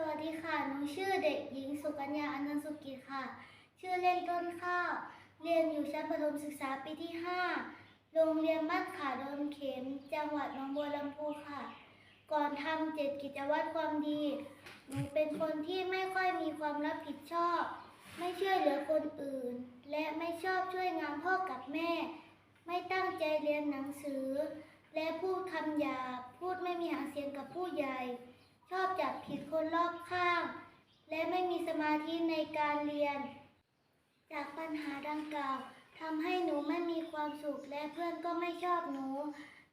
สวัสดีค่ะ หนูชื่อเด็กหญญาอนันต์สุกิจค่ะ ชื่อเล่นต้นข้าว เรียนอยู่ชั้นประถมศึกษาปีที่ 5 โรงเรียนบ้านขาโดนเข็ม จังหวัดหนองบัวลำพูค่ะ ก่อนทำเจ็ดกิจวัตรความดี หนูเป็นคนที่ไม่ค่อยมีความรับผิดชอบ ไม่ช่วยเหลือคนอื่น และไม่ชอบช่วยงานพ่อกับแม่ ไม่ตั้งใจเรียนหนังสือ และพูดคำหยาบ พูดไม่มีหางเสียงกับผู้ใหญ่ ชอบจับผิดคนรอบข้าง และไม่มีสมาธิในการเรียน จากปัญหาดังกล่าวทำให้หนูไม่มีความสุขและเพื่อนก็ไม่ชอบหนู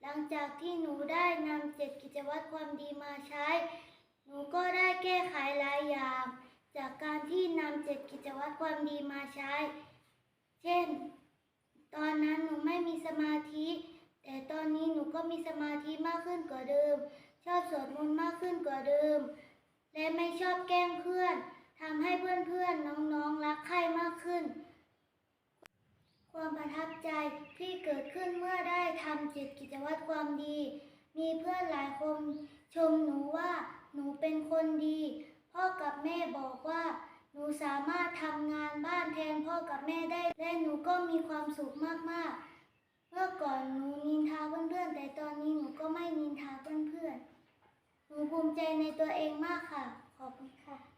หลังจากที่หนูได้นำเจ็ดกิจวัตรความดีมาใช้ หนูก็ได้แก้ไขหลายอย่าง จากการที่นำเจ็ดกิจวัตรความดีมาใช้ เช่น ตอนนั้นหนูไม่มีสมาธิ แต่ตอนนี้หนูก็มีสมาธิมากขึ้นกว่าเดิม ชอบสวดมนต์มากขึ้นกว่าเดิม และไม่ชอบแกล้งเพื่อนทำให้เพื่อนๆนน้องๆรักใคร่มากขึ้น ความประทับใจที่เกิดขึ้นเมื่อได้ทำเจ็ดกิจวัตรความดี มีเพื่อนหลายคนชมหนูว่าหนูเป็นคนดี พ่อกับแม่บอกว่า หนูสามารถทำงานบ้านแทนพ่อกับแม่ได้ และหนูก็มีความสุขมากๆ เมื่อก่อนหนูนินทาเพื่อนๆ แต่ตอนนี้หนูก็ไม่นินทาเพื่อนๆ หนูภูมิ ใจในตัวเองมากค่ะ ขอบคุณค่ะ